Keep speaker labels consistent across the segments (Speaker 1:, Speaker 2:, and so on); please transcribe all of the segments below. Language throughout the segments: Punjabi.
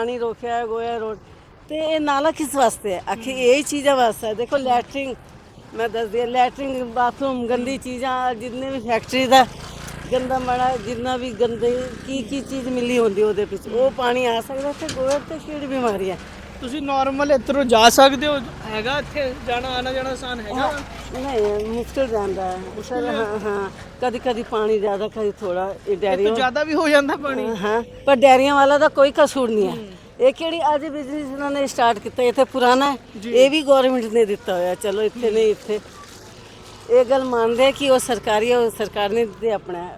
Speaker 1: ਪਾਣੀ ਰੋਕਿਆ, ਗੋਇਆ ਰੋਡ ਤੇ ਇਹ ਨਾਲਾ ਕਿਸ ਵਾਸਤੇ ਹੈ? ਆਖਿਰ ਇਹ ਚੀਜ਼ਾਂ ਵਾਸਤੇ ਹੈ। ਦੇਖੋ, ਲੈਟਰਿੰਗ, ਮੈਂ ਦੱਸਦੀ ਹਾਂ, ਲੈਟਰਿੰਗ, ਬਾਥਰੂਮ, ਗੰਦੀ ਚੀਜ਼ਾਂ, ਜਿੰਨੇ ਵੀ ਫੈਕਟਰੀ ਦਾ ਗੰਦਾ ਮਾੜਾ, ਜਿੰਨਾ ਵੀ ਗੰਦੇ ਕੀ ਕੀ ਚੀਜ਼ ਮਿਲੀ ਹੁੰਦੀ ਉਹਦੇ ਵਿੱਚ, ਉਹ ਪਾਣੀ ਆ ਸਕਦਾ ਤੇ ਗੋਇਆ ਤੇ ਕਿਹੜੀ ਬਿਮਾਰੀ ਹੈ?
Speaker 2: ਤੁਸੀਂ ਨਾਰਮਲ ਇੱਧਰੋਂ ਜਾ ਸਕਦੇ ਹੋ? ਹੈਗਾ ਇੱਥੇ? ਜਾਣਾ ਆਣਾ ਜਾਣਾ ਆਸਾਨ ਹੈਗਾ?
Speaker 1: ਨਹੀਂ ਮੁਸ਼ਕਿਲ ਜਾਂਦਾ ਹੈ। ਸਰ ਹਾਂ? ਹਾਂ ਕਦੀ ਕਦੀ ਪਾਣੀ ਜ਼ਿਆਦਾ ਕਦੀ ਥੋੜਾ ਇਹ
Speaker 2: ਇਹ
Speaker 1: ਡੈਰੀ
Speaker 2: ਤੋਂ ਜ਼ਿਆਦਾ ਵੀ ਹੋ ਜਾਂਦਾ ਪਾਣੀ।
Speaker 1: ਹਾਂ ਪਰ ਡੈਰੀਆਂ ਵਾਲਾ ਦਾ ਕੋਈ ਕਸੂਰ ਨਹੀਂ ਹੈ। ਇਹ ਕਿਹੜੀ ਅੱਜ ਬਿਜ਼ਨਸ ਇਹਨਾਂ ਨੇ ਸਟਾਰਟ ਕੀਤਾ ਇੱਥੇ ਪੁਰਾਣਾ ਹੈ। ਇਹ ਵੀ ਗਵਰਨਮੈਂਟ ਨੇ ਦਿੱਤਾ ਹੋਇਆ। ਚਲੋ ਇੱਥੇ ਨਹੀਂ ਇੱਥੇ। ਇਹ ਗੱਲ ਮੰਨਦੇ ਕਿ ਉਹ ਸਰਕਾਰੀ ਹੈ ਉਹ ਸਰਕਾਰ ਨੇ ਦਿੱਤੇ ਆਪਣਾ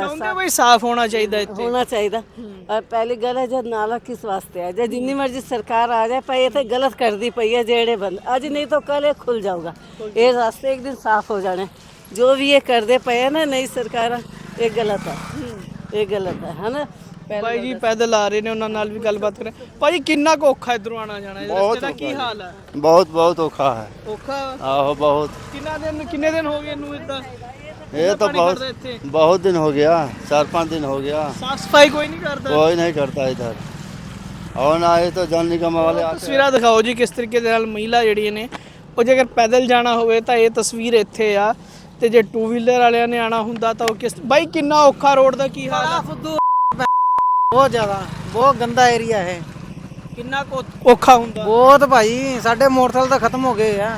Speaker 2: ਚਾਹੁੰਦੇ ਬਈ ਸਾਫ਼ ਹੋਣਾ ਚਾਹੀਦਾ ਇੱਥੇ?
Speaker 1: ਹੋਣਾ ਚਾਹੀਦਾ। ਔਰ ਪਹਿਲੀ ਗੱਲ ਹੈ ਜਦ ਨਾਲਾ ਕਿਸ ਵਾਸਤੇ ਹੈ? ਜੇ ਜਿੰਨੀ ਮਰਜ਼ੀ ਸਰਕਾਰ ਆ ਜਾਏ ਪਰ ਇਹ ਤਾਂ ਗਲਤ ਕਰਦੀ ਪਈ ਹੈ ਜਿਹੜੇ ਬੰਦ। ਅੱਜ ਨਹੀਂ ਤਾਂ ਕੱਲ ਇਹ ਖੁੱਲ ਜਾਊਗਾ। ਇਹ ਰਾਸਤੇ ਇੱਕ ਦਿਨ ਸਾਫ਼ ਹੋ ਜਾਣੇ। ਜੋ ਵੀ ਇਹ ਕਰਦੇ ਪਏ ਹੈ ਨਾ ਨਈ ਸਰਕਾਰਾਂ ਇਹ ਗਲਤ ਹੈ। ਇਹ ਗਲਤ ਹੈ ਹਨਾ ਪਹਿਲਾਂ
Speaker 2: ਭਾਈ ਜੀ ਪੈਦਲ ਆ ਰਹੇ ਨੇ ਉਹਨਾਂ ਨਾਲ ਵੀ ਗੱਲਬਾਤ ਕਰਾਂ। ਭਾਜੀ ਕਿੰਨਾ ਕੁ ਔਖਾ ਇਧਰੋਂ ਆਣਾ ਜਾਣਾ? ਹੈ ਰਸਤੇ ਦਾ ਕੀ ਹਾਲ ਹੈ?
Speaker 3: ਬਹੁਤ ਬਹੁਤ ਔਖਾ ਹੈ।
Speaker 2: ਔਖਾ?
Speaker 3: ਆਹੋ ਬਹੁਤ।
Speaker 2: ਕਿੰਨਾ ਦਿਨ ਕਿੰਨੇ ਦਿਨ ਹੋ ਗਏ ਇਹਨੂੰ ਇਦਾਂ?
Speaker 3: ਇਹ ਤਾਂ ਬਹੁਤ
Speaker 2: ਕਰਦਾ ਇੱਥੇ
Speaker 3: बहुत दिन हो गया चार पाँच दिन हो गया
Speaker 2: ਸਾਫ ਸਫਾਈ ਕੋਈ ਨਹੀਂ ਕਰਦਾ
Speaker 3: कोई नहीं करता इधर और ना ये तो जल निगम वाले आते
Speaker 2: ਤਸਵੀਰਾਂ ਦਿਖਾਓ ਜੀ ਕਿਸ ਤਰੀਕੇ ਦੇ ਨਾਲ ਮਹਿਲਾ ਜਿਹੜੀਆਂ ਨੇ ਉਹ ਜੇਕਰ ਪੈਦਲ ਜਾਣਾ ਹੋਵੇ ਤਾਂ ਇਹ ਤਸਵੀਰ ਇੱਥੇ ਆ ਤੇ ਜੇ ਟੂ ਵੀਲਰ ਵਾਲਿਆਂ ਨੇ ਆਣਾ ਹੁੰਦਾ ਤਾਂ ਉਹ ਕਿਸ ਬਾਈ ਕਿੰਨਾ ਔਖਾ ਰੋਡ ਦਾ ਕੀ ਹਾਲ ਹੈ
Speaker 4: ਬਹੁਤ ਜ਼ਿਆਦਾ ਬਹੁਤ ਗੰਦਾ ਏਰੀਆ ਹੈ
Speaker 2: ਕਿੰਨਾ ਕੁ ਔਖਾ ਹੁੰਦਾ
Speaker 4: ਬਹੁਤ ਭਾਈ ਸਾਡੇ ਮੋਟਰਸਾਈਕਲ ਤਾਂ ਖਤਮ ਹੋ ਗਏ ਆ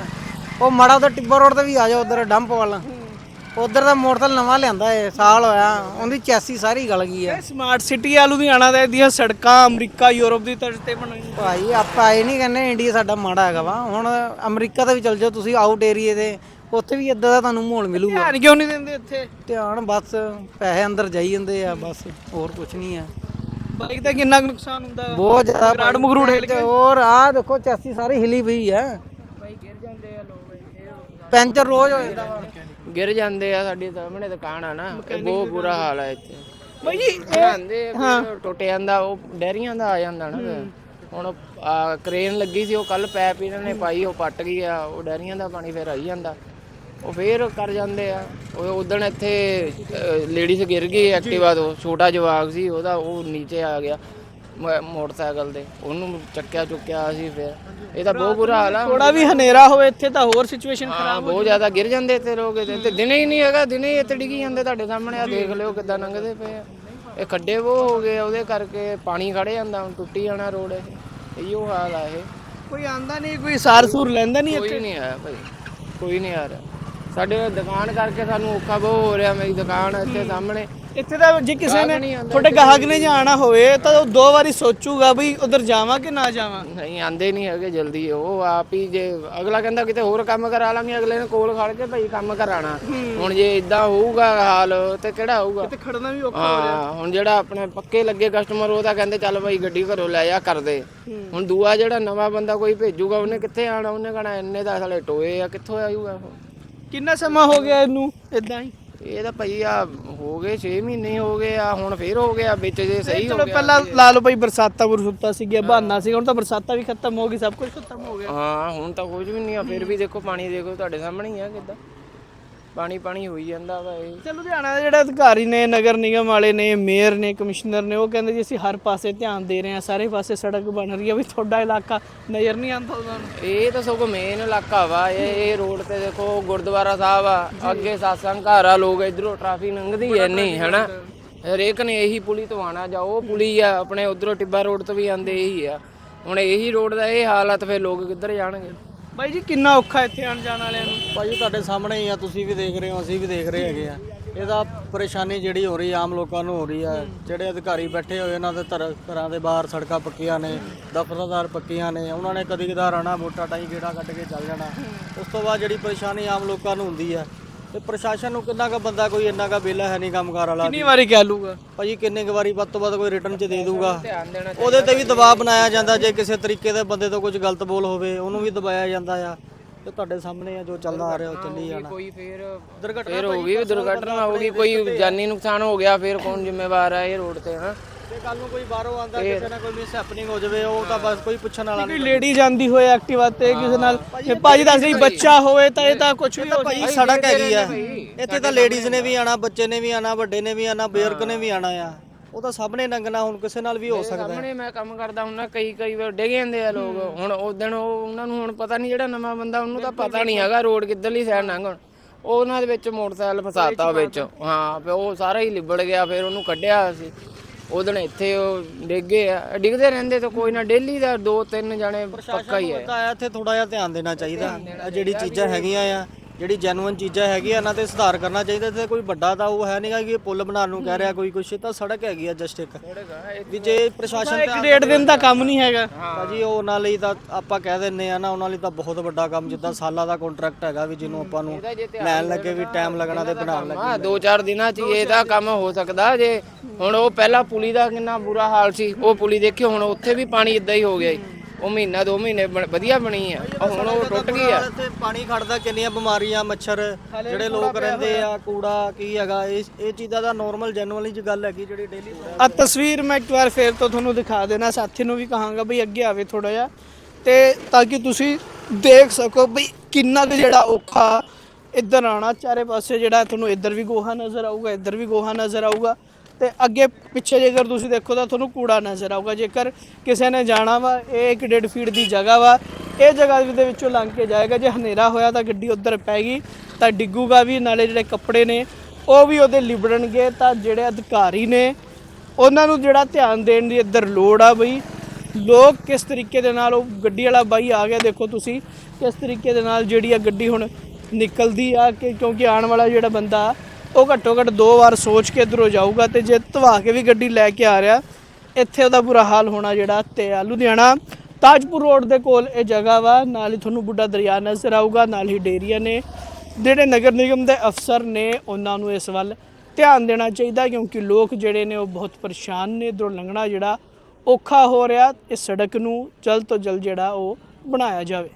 Speaker 4: ਉਹ ਮੜਾ ਉਧਰ ਟਿੱਬਾ ਰੋਡ ਤੇ ਵੀ ਆ ਜਾਓ ਉਧਰ ਡੰਪ ਵੱਲ ਉਧਰ ਦਾ ਮੋਟਰਸਾਈਕਲ ਨਵਾਂ ਲਿਆਂਦਾ ਏ ਸਾਲ ਹੋਇਆ ਉਹਦੀ ਚੈਸੀ ਸਾਰੀ ਗਲ ਗਈ ਹੈ
Speaker 2: ਸਮਾਰਟ ਸਿਟੀ ਆ ਲੁਧਿਆਣਾ ਦਾ ਇਹਦੀਆਂ ਸੜਕਾਂ ਅਮਰੀਕਾ ਯੂਰਪ ਦੀ ਤਰਜ਼ ਤੇ ਬਣਾਈਆਂ
Speaker 4: ਭਾਈ ਆਪਾਂ ਇਹ ਨਹੀਂ ਕਹਿੰਦੇ ਇੰਡੀਆ ਸਾਡਾ ਮਾੜਾ ਹੈਗਾ ਵਾ। ਹੁਣ ਅਮਰੀਕਾ ਤੇ ਵੀ ਚਲ ਜਾਓ ਤੁਸੀਂ ਆਊਟ ਏਰੀਏ ਦੇ ਉੱਥੇ ਵੀ ਇਦਾਂ ਦਾ ਤੁਹਾਨੂੰ ਮਾਹੌਲ ਮਿਲੂਗਾ।
Speaker 2: ਧਿਆਨ ਕਿਉਂ ਨਹੀਂ ਦਿੰਦੇ ਇੱਥੇ?
Speaker 4: ਧਿਆਨ ਬਸ ਪੈਸੇ ਅੰਦਰ ਜਾਈ ਜਾਂਦੇ ਆ ਬਸ ਹੋਰ ਕੁਝ ਨਹੀਂ ਆ।
Speaker 2: ਬਾਈਕ ਦਾ ਕਿੰਨਾ ਕੁ ਨੁਕਸਾਨ ਹੁੰਦਾ?
Speaker 4: ਬਹੁਤ ਜ਼ਿਆਦਾ
Speaker 2: ਗਰਾੜ ਮਗਰੂੜ ਹਿੱਲ
Speaker 4: ਤੇ ਹੋਰ ਆ ਦੇਖੋ ਚੈਸੀ ਸਾਰੀ ਹਿਲੀ ਪਈ ਹੈ ਪੈਂਚਰ ਰੋਜ਼ ਹੋ ਜਾਂਦਾ ਵਾ।
Speaker 5: ਗਿਰ ਜਾਂਦੇ ਆ ਸਾਡੀ ਸਾਹਮਣੇ ਦੁਕਾਨ ਆ ਨਾ ਇਹ ਬਹੁਤ ਬੁਰਾ ਹਾਲ ਆ ਇੱਥੇ।
Speaker 2: ਬਾਈ ਜੀ
Speaker 5: ਬਣਾਉਂਦੇ ਆ ਫਿਰ ਟੁੱਟ ਜਾਂਦਾ ਉਹ ਡੈਰੀਆਂ ਦਾ ਆ ਜਾਂਦਾ ਨਾ ਫਿਰ। ਹੁਣ ਆ ਕ੍ਰੇਨ ਲੱਗੀ ਸੀ ਉਹ ਕੱਲ ਪੈਪ ਇਹਨਾਂ ਨੇ ਪਾਈ ਉਹ ਪੱਟ ਗਈ ਆ ਉਹ ਡੈਰੀਆਂ ਦਾ ਪਾਣੀ ਫਿਰ ਆਈ ਜਾਂਦਾ। ਉਹ ਫੇਰ ਕਰ ਜਾਂਦੇ ਆ। ਉਹ ਉਦਣ ਇੱਥੇ ਲੇਡੀਜ਼ ਗਿਰ ਗਈ ਐਕਟਿਵਾ ਤੋਂ ਛੋਟਾ ਜਵਾਕ ਸੀ ਉਹਦਾ ਉਹ ਨੀਚੇ ਆ ਗਿਆ। ਮ- ਮੋਟਰਸਾਈਕਲ ਦੇ ਉਹਨੂੰ ਚੱਕਿਆ ਚੁੱਕਿਆ ਸੀ ਫਿਰ। ਇਹ ਤਾਂ ਬਹੁਤ ਬੁਰਾ ਹਾਲ ਆ।
Speaker 2: ਥੋੜਾ ਵੀ ਹਨੇਰਾ ਹੋਵੇ ਇੱਥੇ ਤਾਂ ਹੋਰ ਸਿਚੁਏਸ਼ਨ
Speaker 5: ਹਾਂ ਬਹੁਤ ਜ਼ਿਆਦਾ ਗਿਰ ਜਾਂਦੇ ਤੇ ਲੋਕ ਇਹਦੇ ਤੇ ਦਿਨੇ ਹੀ ਨਹੀਂ ਹੈਗਾ ਦਿਨੇ ਹੀ ਇੱਥੇ ਡਿੱਗੀ ਜਾਂਦੇ ਤੁਹਾਡੇ ਸਾਹਮਣੇ। ਆ ਦੇਖ ਲਿਓ ਕਿੱਦਾਂ ਲੰਘਦੇ ਪਏ ਆ। ਇਹ ਖੱਡੇ ਉਹ ਹੋ ਗਏ ਆ, ਉਹਦੇ ਕਰਕੇ ਪਾਣੀ ਖੜੇ ਜਾਂਦਾ ਹੁਣ ਟੁੱਟੀ ਜਾਣਾ ਰੋਡ ਇਹ। ਇਹੋ ਹਾਲ ਆ ਇਹ।
Speaker 2: ਕੋਈ ਆਂਦਾ ਨਹੀਂ ਕੋਈ ਸਾਰ ਸੂਰ ਲੈਂਦਾ ਨਹੀਂ
Speaker 5: ਕੋਈ ਨਹੀਂ ਆਇਆ ਭਾਈ। ਕੋਈ ਨਹੀਂ ਆ ਰਿਹਾ। ਸਾਡੇ ਦੁਕਾਨ ਕਰਕੇ ਸਾਨੂੰ ਔਖਾ ਬਹੁਤ ਹੋ ਰਿਹਾ। ਮੇਰੀ ਦੁਕਾਨ ਇੱਥੇ ਸਾਹਮਣੇ।
Speaker 2: ਇੱਥੇ ਤਾਂ ਜੇ ਕਿਸੇ ਨੇ ਤੁਹਾਡੇ ਗਾਹਕ ਨੇ ਜਾਣਾ ਹੋਵੇ ਤਾਂ ਉਹ ਦੋ ਵਾਰੀ ਸੋਚੂਗਾ ਵੀ ਉਧਰ ਜਾਵਾਂ ਕਿ ਨਾ ਜਾਵਾਂ।
Speaker 5: ਨਹੀਂ ਆਂਦੇ ਨਹੀਂ ਹੈਗੇ ਜਲਦੀ ਉਹ ਆਪ ਹੀ ਜੇ ਅਗਲਾ ਕਹਿੰਦਾ ਕਿਤੇ ਹੋਰ ਕੰਮ ਕਰਾ ਲਾਂਗੇ ਅਗਲੇ ਨੇ ਕੋਲ ਖੜ ਕੇ ਭਾਈ ਕੰਮ ਕਰਾਣਾ। ਹੁਣ ਜੇ ਇਦਾਂ ਹੋਊਗਾ ਹਾਲ ਤੇ ਕਿਹੜਾ ਹੋਊਗਾ?
Speaker 2: ਤੇ ਖੜਨਾ ਵੀ ਔਖਾ
Speaker 5: ਹਾਂ ਹੁਣ ਜਿਹੜਾ ਆਪਣੇ ਪੱਕੇ ਲੱਗੇ ਕਸਟਮਰ ਉਹ ਤਾਂ ਕਹਿੰਦੇ ਚੱਲ ਭਾਈ ਗੱਡੀ ਘਰੋਂ ਲੈ ਜਾ ਕਰਦੇ ਹੁਣ ਦੂਆ ਜਿਹੜਾ ਨਵਾਂ ਬੰਦਾ ਕੋਈ ਭੇਜੂਗਾ ਉਹਨੇ ਕਿੱਥੇ ਆਣਾ ਉਹਨੇ ਕਹਣਾ ਇੰਨੇ ਦਾ ਸਾਲੇ ਟੋਏ ਆ ਕਿੱਥੋਂ ਆਊਗਾ ਉਹ?
Speaker 2: ਕਿੰਨਾ ਸਮਾਂ ਹੋ ਗਿਆ ਇਹਨੂੰ ਇਦਾਂ ਹੀ?
Speaker 5: ਇਹ ਤਾਂ ਭਾਈ ਆ ਹੋ ਗਏ 6 ਮਹੀਨੇ ਹੋ ਗਏ ਆ ਹੁਣ ਫੇਰ ਹੋ ਗਿਆ ਵਿੱਚ ਜੇ ਸਹੀ ਹੋ
Speaker 2: ਚਲੋ
Speaker 5: ਗਿਆ
Speaker 2: ਪਹਿਲਾਂ ਲਾ ਲਓ ਭਾਈ ਬਰਸਾਤਾਂ ਬਰਸੁੱਤਾ ਸੀਗੀਆਂ ਬਹਾਨਾ ਸੀ ਹੁਣ ਤਾਂ ਬਰਸਾਤਾਂ ਵੀ ਖਤਮ ਹੋ ਗਈ ਸਭ ਕੁਝ ਖਤਮ ਹੋ ਗਿਆ।
Speaker 5: ਹਾਂ ਹੁਣ ਤਾਂ ਕੁਝ ਵੀ ਨਹੀਂ ਆ ਫਿਰ ਵੀ ਦੇਖੋ ਪਾਣੀ ਦੇਖੋ ਤੁਹਾਡੇ ਸਾਹਮਣੇ ਹੀ ਆ ਕਿੱਦਾਂ। ਪਾਣੀ ਪਾਣੀ ਹੋਈ ਜਾਂਦਾ ਵਾ ਇਹ।
Speaker 2: ਤੇ ਲੁਧਿਆਣਾ ਦੇ ਜਿਹੜੇ ਅਧਿਕਾਰੀ ਨੇ ਨਗਰ ਨਿਗਮ ਵਾਲੇ ਨੇ ਮੇਅਰ ਨੇ ਕਮਿਸ਼ਨਰ ਨੇ ਉਹ ਕਹਿੰਦੇ ਜੀ ਅਸੀਂ ਹਰ ਪਾਸੇ ਧਿਆਨ ਦੇ ਰਹੇ ਹਾਂ ਸਾਰੇ ਪਾਸੇ ਸੜਕ ਬਣ ਰਹੀ ਹੈ ਵੀ ਤੁਹਾਡਾ ਇਲਾਕਾ ਨਜ਼ਰ ਨਹੀਂ ਆਉਂਦਾ ਉਹਨਾਂ ਨੂੰ।
Speaker 5: ਇਹ ਤਾਂ ਸਗੋਂ ਮੇਨ ਇਲਾਕਾ ਵਾ ਇਹ ਇਹ ਰੋਡ ਤੇ ਦੇਖੋ ਗੁਰਦੁਆਰਾ ਸਾਹਿਬ ਆ ਅੱਗੇ satsang ਘਰ ਆ ਲੋਕ ਇਧਰੋਂ ਟ੍ਰੈਫਿਕ ਲੰਘਦੀ ਐ ਨਹੀਂ ਹੈਨਾ? ਹਰੇਕ ਨੇ ਇਹੀ ਪੁਲੀ ਤੋਂ ਆਣਾ ਜਾਂ ਉਹ ਪੁਲੀ ਆ ਆਪਣੇ ਉਧਰੋਂ ਟਿੱਬਾ ਰੋਡ ਤੋਂ ਵੀ ਆਂਦੇ ਇਹੀ ਆ। ਹੁਣ ਇਹੀ ਰੋਡ ਦਾ ਇਹ ਹਾਲ ਆ ਤਾਂ ਫਿਰ ਲੋਕ ਕਿੱਧਰ ਜਾਣਗੇ?
Speaker 2: ਬਾਈ ਜੀ ਕਿੰਨਾ ਔਖਾ ਇੱਥੇ ਆਣ ਜਾਣ ਵਾਲਿਆਂ ਨੂੰ?
Speaker 4: ਭਾਜੀ ਤੁਹਾਡੇ ਸਾਹਮਣੇ ਹੀ ਆ ਤੁਸੀਂ ਵੀ ਦੇਖ ਰਹੇ ਹੋ ਅਸੀਂ ਵੀ ਦੇਖ ਰਹੇ ਹੈਗੇ ਆ। ਇਹਦਾ ਪਰੇਸ਼ਾਨੀ ਜਿਹੜੀ ਹੋ ਰਹੀ ਆ, ਆਮ ਲੋਕਾਂ ਨੂੰ ਹੋ ਰਹੀ ਆ। ਜਿਹੜੇ ਅਧਿਕਾਰੀ ਬੈਠੇ ਹੋਏ ਉਹਨਾਂ ਦੇ ਧਰ- ਘਰਾਂ ਦੇ ਬਾਹਰ ਸੜਕਾਂ ਪੱਕੀਆਂ ਨੇ ਦਫ਼ਤਰਦਾਰ ਪੱਕੀਆਂ ਨੇ ਉਹਨਾਂ ਨੇ ਕਦੀ ਕਦਾਰ ਆਣਾ ਮੋਟਾ ਟਾਈ ਗੇੜਾ ਕੱਢ ਕੇ ਚੱਲ ਜਾਣਾ। ਉਸ ਤੋਂ ਬਾਅਦ ਜਿਹੜੀ ਪਰੇਸ਼ਾਨੀ ਆਮ ਲੋਕਾਂ ਨੂੰ ਹੁੰਦੀ ਆ ਤੇ ਪ੍ਰਸ਼ਾਸਨ ਨੂੰ ਕਿੰਨਾ ਕੁ ਬੰਦਾ ਕੋਈ ਇੰਨਾ ਕੁ ਵਿਹਲਾ ਹੈ ਨਹੀਂ ਕੰਮਕਾਰ ਵਾਲਾ
Speaker 2: ਕਿੰਨੀ ਵਾਰੀ ਕਹਿ ਲੂਗਾ?
Speaker 4: ਭਾਜੀ ਕਿੰਨੇ ਕੁ ਵਾਰੀ ਵੱਧ ਤੋਂ ਵੱਧ ਕੋਈ ਰਿਟਰਨ ਚ ਦੇ ਦੂਗਾ।
Speaker 5: ਧਿਆਨ ਦੇਣਾ
Speaker 4: ਉਹਦੇ ਤੇ ਵੀ ਦਬਾਅ ਬਣਾਇਆ ਜਾਂਦਾ ਜੇ ਕਿਸੇ ਤਰੀਕੇ ਦੇ ਬੰਦੇ ਤੋਂ ਕੁਝ ਗਲਤ ਬੋਲ ਹੋਵੇ ਉਹਨੂੰ ਵੀ ਦਬਾਇਆ ਜਾਂਦਾ ਆ। ਤੇ ਤੁਹਾਡੇ ਸਾਹਮਣੇ ਆ ਜੋ ਚੱਲਦਾ ਆ ਰਿਹਾ ਉਹ ਚੱਲੀ ਜਾਣਾ।
Speaker 5: ਕੋਈ ਫੇਰ
Speaker 4: ਦੁਰਘਟਨਾ
Speaker 5: ਫੇਰ ਹੋ ਗਈ ਵੀ ਦੁਰਘਟਨਾ ਹੋ ਗਈ ਕੋਈ ਜਾਨੀ ਨੁਕਸਾਨ ਹੋ ਗਿਆ ਫਿਰ ਕੌਣ ਜ਼ਿੰਮੇਵਾਰ ਹੈ ਇਹ ਰੋਡ ਤੇ ਹਾਂ?
Speaker 4: ਜੇ ਕੱਲ ਨੂੰ ਕੋਈ ਬਾਹਰੋਂ ਆਂਦਾ ਕਿਸੇ ਨਾਲ ਕੋਈ ਮਿਸ ਹੈਪਨਿੰਗ ਹੋ ਜਾਵੇ ਉਹ ਤਾਂ ਬਸ ਕੋਈ ਪੁੱਛਣ ਵਾਲਾ
Speaker 2: ਕੋਈ ਲੇਡੀ ਜਾਂਦੀ ਹੋਏ ਐਕਟਿਵਾ ਤੇ ਕਿਸੇ ਨਾਲ ਜੇ ਭਾਜੀ ਦੱਸ ਰਹੀ ਬੱਚਾ ਹੋਵੇ ਤਾਂ ਇਹ ਤਾਂ ਕੁਝ ਵੀ ਹੋ
Speaker 4: ਭਾਈ ਸੜਕ ਹੈਗੀ ਆ। ਇੱਥੇ ਤਾਂ ਲੇਡੀਜ਼ ਨੇ ਵੀ ਆਣਾ ਬੱਚੇ ਨੇ ਵੀ ਆਣਾ ਵੱਡੇ ਨੇ ਵੀ ਆਣਾ ਬਜ਼ੁਰਗ ਨੇ ਵੀ ਆਣਾ ਆ। ਉਹ ਤਾਂ ਸਭ ਨੇ ਲੰਘਣਾ ਹੁਣ ਕਿਸੇ ਨਾਲ ਵੀ ਹੋ ਸਕਦਾ। ਹੈ
Speaker 5: ਸਾਹਮਣੇ ਮੈਂ ਕੰਮ ਕਰਦਾ ਹੁੰਦਾ ਕਈ ਕਈ ਵਾਰ ਡਿੱਗ ਜਾਂਦੇ ਆ ਲੋਕ। ਹੁਣ ਉਸ ਦਿਨ ਉਹ ਉਹਨਾਂ ਨੂੰ ਹੁਣ ਪਤਾ ਨਹੀਂ ਜਿਹੜਾ ਨਵਾਂ ਬੰਦਾ ਉਹਨੂੰ ਤਾਂ ਪਤਾ ਨਹੀਂ ਹੈਗਾ ਰੋਡ ਕਿੱਧਰਲੀ ਸਾਈਡ ਲੰਘਣ ਉਹ ਉਹਨਾਂ ਦੇ ਵਿੱਚ ਮੋਟਰਸਾਈਕਲ ਫਸਾਤਾ ਵਿੱਚ। ਹਾਂ ਫਿਰ ਉਹ ਸਾਰਾ ਹੀ ਲਿਬੜ ਗਿਆ ਫਿਰ ਉਹਨੂੰ ਕੱਢਿਆ ਸੀ ਉਹ ਦਿਨ ਇੱਥੇ ਉਹ ਡਿੱਗੇ ਆ। ਡਿੱਗਦੇ ਰਹਿੰਦੇ ਤਾਂ ਕੋਈ ਨਾ ਡੇਲੀ ਦਾ ਦੋ ਤਿੰਨ ਜਣੇ ਪੱਕਾ ਹੀ ਹੈ।
Speaker 4: ਤਾਂ ਆਇਆ ਇੱਥੇ ਥੋੜਾ ਜਿਹਾ ਧਿਆਨ ਦੇਣਾ ਚਾਹੀਦਾ। ਆਹ ਜਿਹੜੀ ਚੀਜ਼ਾਂ ਹੈਗੀਆਂ ਆ ਜਿਹੜੀ ਜੈਨੂਇਨ ਚੀਜ਼ਾਂ ਹੈਗੀਆਂ ਇਹਨਾਂ ਤੇ ਸੁਧਾਰ ਕਰਨਾ ਚਾਹੀਦਾ ਤੇ ਕੋਈ ਵੱਡਾ ਤਾਂ ਉਹ ਹੈ ਨਹੀਂਗਾ ਕਿ ਇਹ ਪੁਲ ਬਣਾਉਣ ਨੂੰ ਕਹਿ ਰਿਹਾ ਕੋਈ ਕੁਛ ਇਹ ਤਾਂ ਸੜਕ ਹੈਗੀ ਆ ਜਸਟ ਇੱਕ। ਵੀ ਜੇ ਪ੍ਰਸ਼ਾਸਨ
Speaker 2: ਇੱਕ ਡੇਢ ਦਿਨ ਦਾ ਕੰਮ ਨਹੀਂ ਹੈਗਾ।
Speaker 4: ਭਾਜੀ ਉਹ ਉਹਨਾਂ ਲਈ ਤਾਂ ਆਪਾਂ ਕਹਿ ਦਿੰਨੇ ਆ ਨਾ ਉਹਨਾਂ ਲਈ ਤਾਂ ਬਹੁਤ ਵੱਡਾ ਕੰਮ ਜਿੱਦਾਂ ਸਾਲਾਂ ਦਾ ਕੰਟਰੈਕਟ ਹੈਗਾ ਵੀ ਜਿਹਨੂੰ ਆਪਾਂ ਨੂੰ ਲੈਣ ਲੱਗੇ ਵੀ ਟਾਈਮ ਲੱਗਣਾ ਤੇ ਬਣਾਉਣ ਲੱਗੇ।
Speaker 5: ਹਾਂ ਦੋ ਚਾਰ ਦਿਨਾਂ 'ਚ ਹੀ ਇਹਦਾ ਕੰਮ ਹੋ ਸਕਦਾ ਜੇ ਹੁਣ ਉਹ ਪਹਿਲਾਂ ਪੁਲੀ ਦਾ ਕਿੰਨਾ ਬੁਰਾ ਹਾਲ ਸੀ ਉਹ ਪੁਲੀ ਦੇਖਿਓ ਹੁਣ ਉੱਥੇ ਵੀ ਪਾਣੀ ਇਦਾਂ ਹੀ ਹੋ ਗਿਆ ਜੀ। ਉਹ ਮਹੀਨਾ ਦੋ ਮਹੀਨੇ ਬਣ- ਵਧੀਆ ਬਣੀ ਆ। ਆਹ ਹੁਣ ਉਹ ਟੁੱਟ ਗਈ ਆ।
Speaker 4: ਇੱਥੇ ਪਾਣੀ ਖੜਦਾ ਕਿੰਨੀਆਂ ਬਿਮਾਰੀਆਂ ਮੱਛਰ ਜਿਹੜੇ ਲੋਕ ਰਹਿੰਦੇ ਆ ਕੂੜਾ ਕੀ ਹੈਗਾ ਇਹ ਇਹ ਚੀਜ਼ਾਂ ਦਾ ਨਾਰਮਲ ਜੈਨੂਅਲੀ ਜੀ ਗੱਲ ਹੈਗੀ ਜਿਹੜੀ ਡੇਲੀ
Speaker 2: ਆ ਤਸਵੀਰ ਮੈਂ ਇੱਕ ਵਾਰ ਫੇਰ ਤੋਂ ਤੁਹਾਨੂੰ ਦਿਖਾ ਦੇਣਾ ਸਾਥੀ ਨੂੰ ਵੀ ਕਹਾਂਗਾ ਬਈ ਅੱਗੇ ਆਵੇ ਥੋੜਾ ਜਿਹਾ। ਤੇ ਤਾਂ ਕਿ ਤੁਸੀਂ ਦੇਖ ਸਕੋ ਬਈ ਕਿੰਨਾ ਕੁ ਜਿਹੜਾ ਔਖਾ ਇੱਧਰ ਆਣਾ ਚਾਰੇ ਪਾਸੇ ਜਿਹੜਾ ਤੁਹਾਨੂੰ ਇੱਧਰ ਵੀ ਗੋਹਾ ਨਜ਼ਰ ਆਊਗਾ ਇੱਧਰ ਵੀ ਗੋਹਾ ਨਜ਼ਰ ਆਊਗਾ। ਤੇ ਅੱਗੇ ਪਿੱਛੇ ਜੇਕਰ ਤੁਸੀਂ ਦੇਖੋ ਤਾਂ ਤੁਹਾਨੂੰ ਕੂੜਾ ਨਜ਼ਰ ਆਊਗਾ। ਜੇਕਰ ਕਿਸੇ ਨੇ ਜਾਣਾ ਵਾ, ਇਹ ਇੱਕ ਡੇਢ ਫੀਟ ਦੀ ਜਗ੍ਹਾ ਵਾ, ਇਹ ਜਗ੍ਹਾ ਦੇ ਵਿੱਚੋਂ ਲੰਘ ਕੇ ਜਾਏਗਾ। ਜੇ ਹਨੇਰਾ ਹੋਇਆ ਤਾਂ ਗੱਡੀ ਉੱਧਰ ਪੈ ਗਈ, ਤਾਂ ਡਿੱਗੂਗਾ ਵੀ, ਨਾਲੇ ਜਿਹੜੇ ਕੱਪੜੇ ਨੇ, ਉਹ ਵੀ ਉਹਦੇ ਲਿਬੜਨਗੇ। ਤਾਂ ਜਿਹੜੇ ਅਧਿਕਾਰੀ ਨੇ, ਉਹਨਾਂ ਨੂੰ ਜਿਹੜਾ ਧਿਆਨ ਦੇਣ ਦੀ ਇੱਧਰ ਲੋੜ ਆ ਬਈ, ਲੋਕ ਕਿਸ ਤਰੀਕੇ ਦੇ ਨਾਲ ਉਹ ਗੱਡੀ ਵਾਲਾ ਬਾਈ ਆ ਗਿਆ। ਦੇਖੋ ਤੁਸੀਂ, ਕਿਸ ਤਰੀਕੇ ਦੇ ਨਾਲ ਜਿਹੜੀ ਆ ਗੱਡੀ ਹੁਣ ਨਿਕਲਦੀ ਆ, ਕਿ ਕਿਉਂਕਿ ਆਉਣ ਵਾਲਾ ਜਿਹੜਾ ਬੰਦਾ ਉਹ ਘੱਟੋ ਘੱਟ ਦੋ ਵਾਰ ਸੋਚ ਕੇ ਇੱਧਰੋਂ ਜਾਊਗਾ ਤੇ ਜੇ ਧਵਾ ਕੇ ਵੀ ਗੱਡੀ ਲੈ ਕੇ ਆ ਰਿਹਾ, ਇੱਥੇ ਉਹਦਾ ਬੁਰਾ ਹਾਲ ਹੋਣਾ ਜਿਹੜਾ ਤੇ ਆ ਲੁਧਿਆਣਾ। ਤਾਜਪੁਰ ਰੋਡ ਦੇ ਕੋਲ ਇਹ ਜਗ੍ਹਾ ਵਾ, ਨਾਲ ਹੀ ਤੁਹਾਨੂੰ ਬੁੱਢਾ ਦਰਿਆ ਨਜ਼ਰ ਆਊਗਾ, ਨਾਲ ਹੀ ਡੇਰੀਆਂ ਨੇ। ਜਿਹੜੇ ਨਗਰ ਨਿਗਮ ਦੇ ਅਫਸਰ ਨੇ, ਉਹਨਾਂ ਨੂੰ ਇਸ ਵੱਲ ਧਿਆਨ ਦੇਣਾ ਚਾਹੀਦਾ ਕਿਉਂਕਿ ਲੋਕ ਜਿਹੜੇ ਨੇ ਉਹ ਬਹੁਤ ਪਰੇਸ਼ਾਨ ਨੇ। ਇੱਧਰੋਂ ਲੰਘਣਾ ਜਿਹੜਾ ਔਖਾ ਹੋ ਰਿਹਾ, ਇਸ ਸੜਕ ਨੂੰ ਜਲਦ ਤੋਂ ਜਲਦ ਜਿਹੜਾ ਉਹ ਬਣਾਇਆ ਜਾਵੇ।